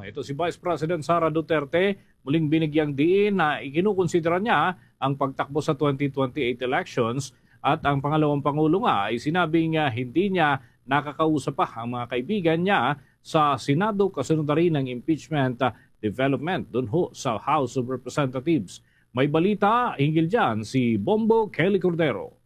Ito si Vice President Sara Duterte muling binigyang diin na ikinukonsidera niya ang pagtakbo sa 2028 elections at ang pangalawang pangulo nga ay sinabing ah, hindi niya nakakausap pa ang mga kaibigan niya sa Senado kasunod na rin ng impeachment development doon ho sa House of Representatives. May balita hinggil dyan si Bombo Kelly Cordero.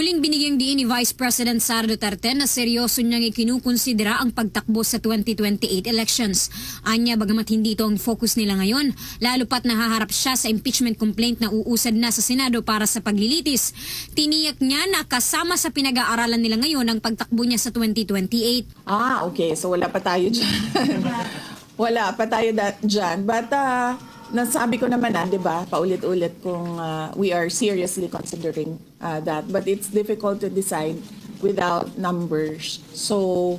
Muling binigyang diin ni Vice President Sara Duterte na seryoso niyang ikinukonsidera ang pagtakbo sa 2028 elections. Anya, bagamat hindi ito ang focus nila ngayon, lalo pat nahaharap siya sa impeachment complaint na uusad na sa Senado para sa paglilitis. Tiniyak niya na kasama sa pinag-aaralan nila ngayon ang pagtakbo niya sa 2028. Ah, okay. So wala pa tayo dyan. wala pa tayo dyan. But uh, nasabi ko naman na, di ba, paulit-ulit kung uh, we are seriously considering uh, that. But it's difficult to decide without numbers. So,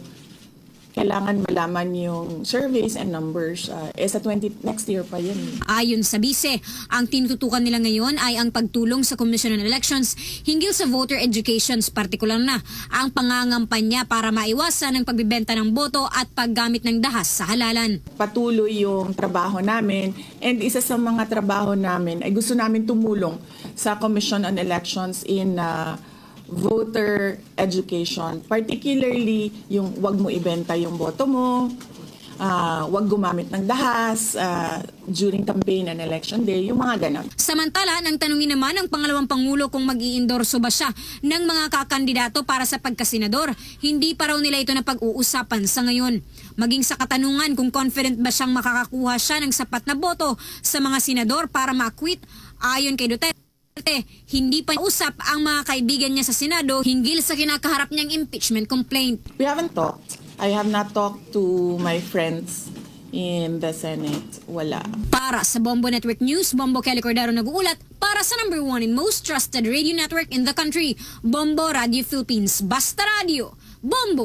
kailangan malaman yung surveys and numbers. Uh, eh, sa 20, next year pa yun. Ayon sa bise, ang tinututukan nila ngayon ay ang pagtulong sa Commission on Elections hinggil sa voter educations, partikular na ang pangangampanya para maiwasan ang pagbibenta ng boto at paggamit ng dahas sa halalan. patuloy yung trabaho namin. And isa sa mga trabaho namin ay gusto namin tumulong sa Commission on Elections in uh, voter education. Particularly yung wag mo ibenta yung boto mo, uh, wag gumamit ng dahas uh, during campaign and election day, yung mga ganon. Samantala, nang tanungin naman ng pangalawang pangulo kung mag iendorso ba siya ng mga kakandidato para sa pagkasenador, hindi pa raw nila ito na pag-uusapan sa ngayon. Maging sa katanungan kung confident ba siyang makakakuha siya ng sapat na boto sa mga senador para ma-quit, ayon kay Duterte, hindi pa usap ang mga kaibigan niya sa Senado hinggil sa kinakaharap niyang impeachment complaint. We haven't talked. I have not talked to my friends in the Senate. Wala. Para sa Bombo Network News, Bombo Kelly Cordero nag-uulat para sa number one and most trusted radio network in the country, Bombo Radio Philippines. Basta Radio, Bombo!